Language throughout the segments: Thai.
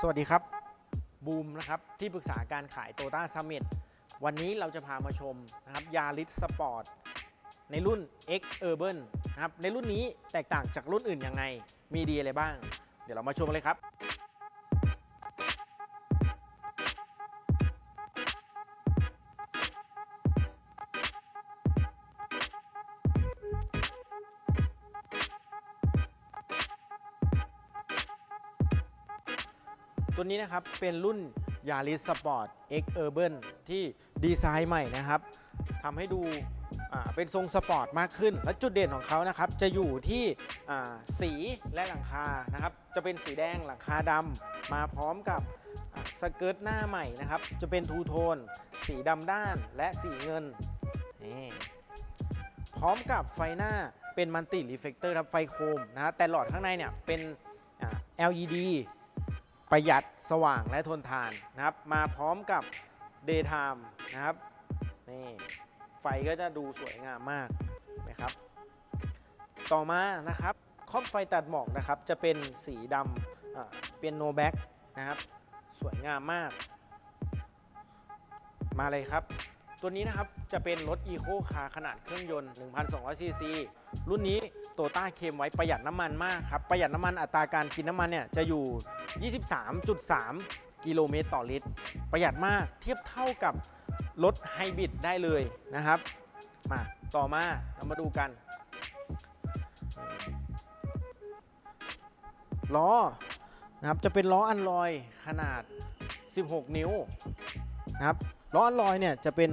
สวัสดีครับบูมนะครับที่ปรึกษาการขายโตต้าซัมมิตวันนี้เราจะพามาชมนะครับยาริสสปอร์ตในรุ่น X Urban นะครับในรุ่นนี้แตกต่างจากรุ่นอื่นยังไงมีดีอะไรบ้าง เดี๋ยวเรามาชมกันเลยครับ ตัวนี้นะครับเป็นรุ่น Yaris Sport X Urban ที่ดีไซน์ใหม่นะครับทำให้ดูเป็นทรงสปอร์ตมากขึ้น และจุดเด่นของเขานะครับจะอยู่ที่สีและหลังคานะครับจะเป็นสีแดงหลังคาดำมาพร้อมกับสเกิร์ตหน้าใหม่นะครับจะเป็นทูโทน สีดำด้านและสีเงินนี่พร้อมกับไฟหน้าเป็นมัลติรีเฟกเตอร์ครับไฟโคมนะฮะแต่หลอดข้างในเนี่ยเป็น LED ประหยัดสว่างและทนทานนะครับ มาพร้อมกับ Daytime นะครับนี่ไฟก็จะดูสวยงามมากนะครับ ต่อมานะครับครอบไฟตัดหมอกนะครับ จะเป็นสีดำเป็นโนแบ็กนะครับ สวยงามมาก มาเลยครับ ตัวนี้นะครับจะเป็นรถ Eco Car ขนาดเครื่องยนต์ 1,200ซีซีรุ่นนี้ โตต้าเคมไว้ประหยัดน้ำมันมากครับ ประหยัดน้ำมันอัตราการกินน้ำมันเนี่ยจะอยู่ 23.3 กิโลเมตรต่อลิตร ประหยัดมากเทียบเท่ากับรถไฮบริดได้เลยนะครับ มาต่อมาเรามาดูกันล้อนะครับจะเป็นล้ออันลอยขนาด 16 นิ้วนะครับล้ออันลอยเนี่ยจะเป็น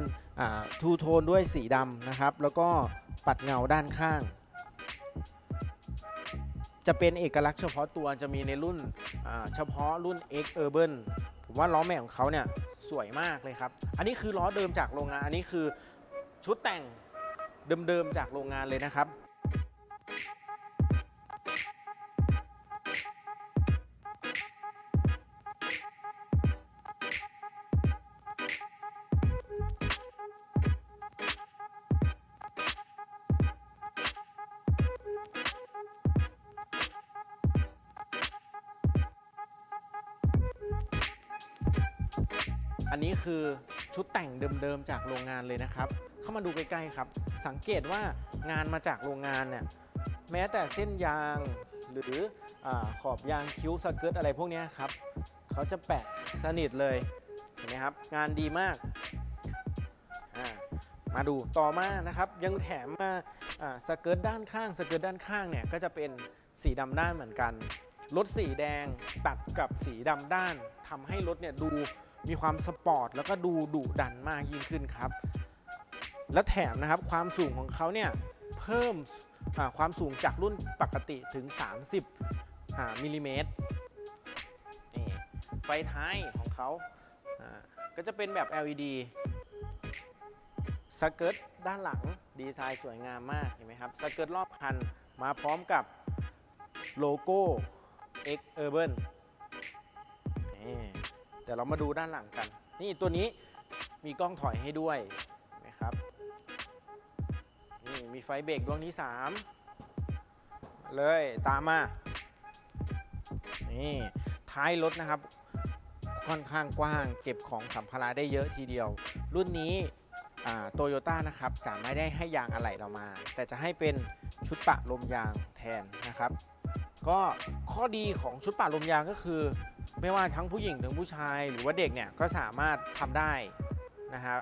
ทูโทนด้วยสีดำนะครับ แล้วก็ปัดเงาด้านข้าง จะเป็นเอกลักษณ์เฉพาะตัวจะมีในรุ่นเฉพาะรุ่น X Urban ผมว่าล้อแม็กของเขาเนี่ยสวยมากเลยครับ อันนี้คือล้อเดิมจากโรงงาน อันนี้คือชุดแต่งเดิมๆจากโรงงานเลยนะครับ อันนี้คือชุดแต่งเดิมๆจากโรงงานเลยนะครับ เข้ามาดูใกล้ๆครับ สังเกตว่างานมาจากโรงงานเนี่ยแม้แต่เส้นยางหรืออขอบยางคิ้วสเกิร์ตอะไรพวกนี้ครับเขาจะแปะสนิทเลยเห็นไหมครับ งานดีมาก มาดูต่อมานะครับ ยังแถมมาอ่าสเกิร์ตด้านข้างสเกิร์ตด้านข้างเนี่ยก็จะเป็นสีดำด้านเหมือนกัน รถสีแดงตัดกับสีดำด้านทำให้รถเนี่ยดู มีความสปอร์ตแล้วก็ดูดุดันมากยิ่งขึ้นครับ และแถมนะครับความสูงของเขาเนี่ยเพิ่มความสูงจากรุ่นปกติถึง 30อ่ามิลลิเมตรนี่ไฟท้ายของเขาก็จะเป็นแบบ LED สเกิร์ตด้านหลังดีไซน์สวยงามมากเห็นไหมครับสเกิร์ตรอบคันมาพร้อมกับโลโก้ X Urban นี่ ดี๋ยวเรามาดูด้านหลังกัน นี่ตัวนี้มีกล้องถอยให้ด้วยนไหมครับนี่มีไฟเบรกดวงที่ 3 เลยตามมา นี่ท้ายรถนะครับ ค่อนข้างกว้างเก็บของสัมภาระได้เยอะทีเดียว รุ่นนี้โตโยต้านะครับจะไม่ได้ให้ยางอะไหล่เรามา แต่จะให้เป็นชุดปะลมยางแทนนะครับ ก็ข้อดีของชุดปะลมยางก็คือ ไม่ว่าทั้งผู้หญิงถึงผู้ชายหรือว่าเด็กเนี่ยก็สามารถทำได้นะครับ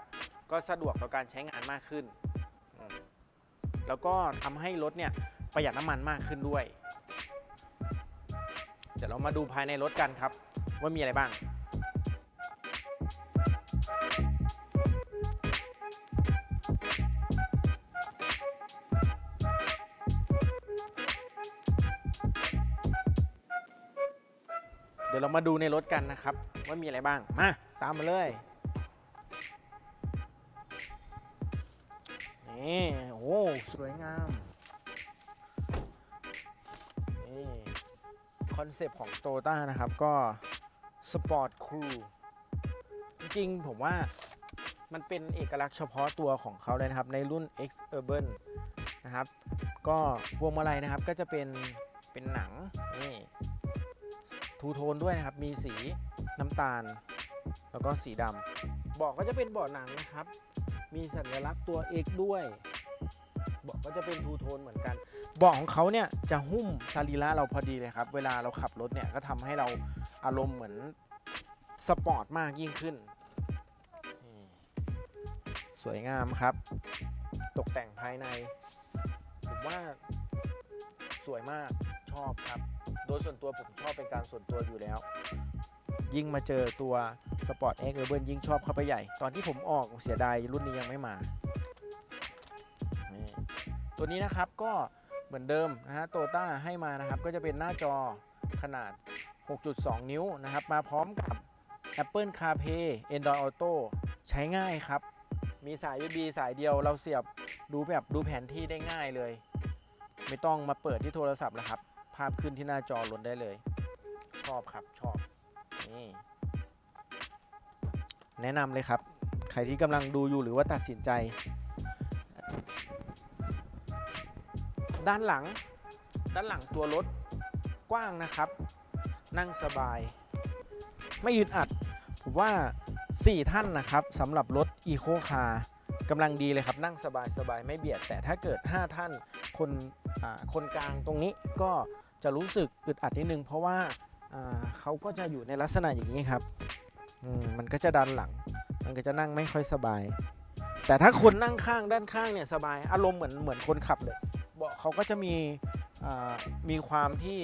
ก็สะดวกต่อการใช้งานมากขึ้นอืมแล้วก็ทำให้รถเนี่ยประหยัดน้ำมันมากขึ้นด้วย เดี๋ยวเรามาดูภายในรถกันครับ ว่ามีอะไรบ้าง เดี๋ยวเรามาดูในรถกันนะครับ ว่ามีอะไรบ้าง มา ตามมาเลย นี่ โอ้ สวยงาม นี่ คอนเซปต์ของโตต้านะครับก็สปอร์ตครูจริงๆ ผมว่ามันเป็นเอกลักษณ์เฉพาะตัวของเขาเลยนะครับ ในรุ่น X Urban นะครับ ก็พวงมาลัยนะครับก็จะเป็นเป็นหนัง นี่ ทูโทนด้วยนะครับ มีสีน้ำตาล แล้วก็สีดำเบาะก็จะเป็นเบาะหนังนะครับ มีสัญลักษณ์ตัว X ด้วยเบาะก็จะเป็นทูโทนเหมือนกันเบาะของเขาเนี่ยจะหุ้มสรีระเราพอดีเลยครับ เวลาเราขับรถเนี่ยก็ทำให้เราอารมณ์เหมือนสปอร์ตมากยิ่งขึ้น สวยงามครับ ตกแต่งภายใน ผมว่าสวยมาก อบครับ โดยส่วนตัวผมชอบเป็นการส่วนตัวอยู่แล้ว ยิ่งมาเจอตัว Sport X Urban ยิ่งชอบเข้าไปใหญ่ ตอนที่ผมออกเสียดายรุ่นนี้ยังไม่มา ตัวนี้นะครับก็เหมือนเดิมนะฮะโตต้าให้มานะครับก็จะเป็นหน้าจอขนาด 6.2 นิ้วนะครับ มาพร้อมกับ Apple CarPlay Android Auto ใช้ง่ายครับ มีสาย USB สายเดียวเราเสียบดูแบบดูแผนที่ได้ง่ายเลย ไม่ต้องมาเปิดที่โทรศัพท์แล้วครับาพขึ้นที่หน้าจอลนได้เลย ชอบครับชอบนี่แนะนำเลยครับ ใครที่กำลังดูอยู่หรือว่าตัดสินใจ ด้านหลัง ด้านหลังตัวรถกว้างนะครับ นั่งสบาย ไม่ยึดอัด ผมว่า 4 ท่านนะครับสำหรับรถ Eco Car กำลังดีเลยครับ นั่งสบายสบายไม่เบียด แต่ถ้าเกิด 5 ท่าน คนอ่าคนกลางตรงนี้ก็ จะรู้สึกอึดอัดนิดนึง เพราะว่าเขาก็จะอยู่ในลักษณะอย่างนี้ครับมมันก็จะดันหลัง มันก็จะนั่งไม่ค่อยสบาย แต่ถ้าคนนั่งข้างด้านข้างเนี่ยสบาย อารมณ์เหมือนเหมือนคนขับเลยเบาะเขาก็จะมีมีความที่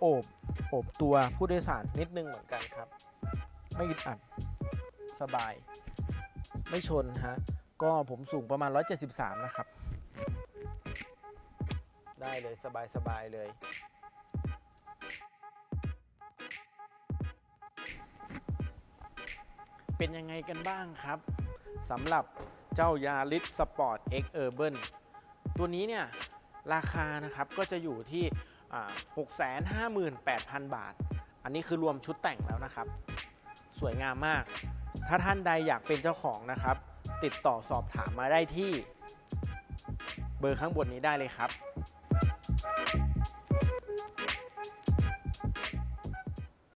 โอบโอบตัวผู้โดยสารนิดนึงเหมือนกันครับ ไม่อึดอัดสบาย ไม่ชนฮะก็ผมสูงประมาณ 173 นะครับ ได้เลยสบายสบายๆเลย เป็นยังไงกันบ้างครับสำหรับเจ้ายา r ิ s สปอร์ต X Urban ตัวนี้เนี่ยราคานะครับก็จะอยู่ที่ 658,000 บาท อันนี้คือรวมชุดแต่งแล้วนะครับ สวยงามมาก ถ้าท่านใดอยากเป็นเจ้าของนะครับ ติดต่อสอบถามมาได้ที่ เบอร์ข้างบนนี้ได้เลยครับ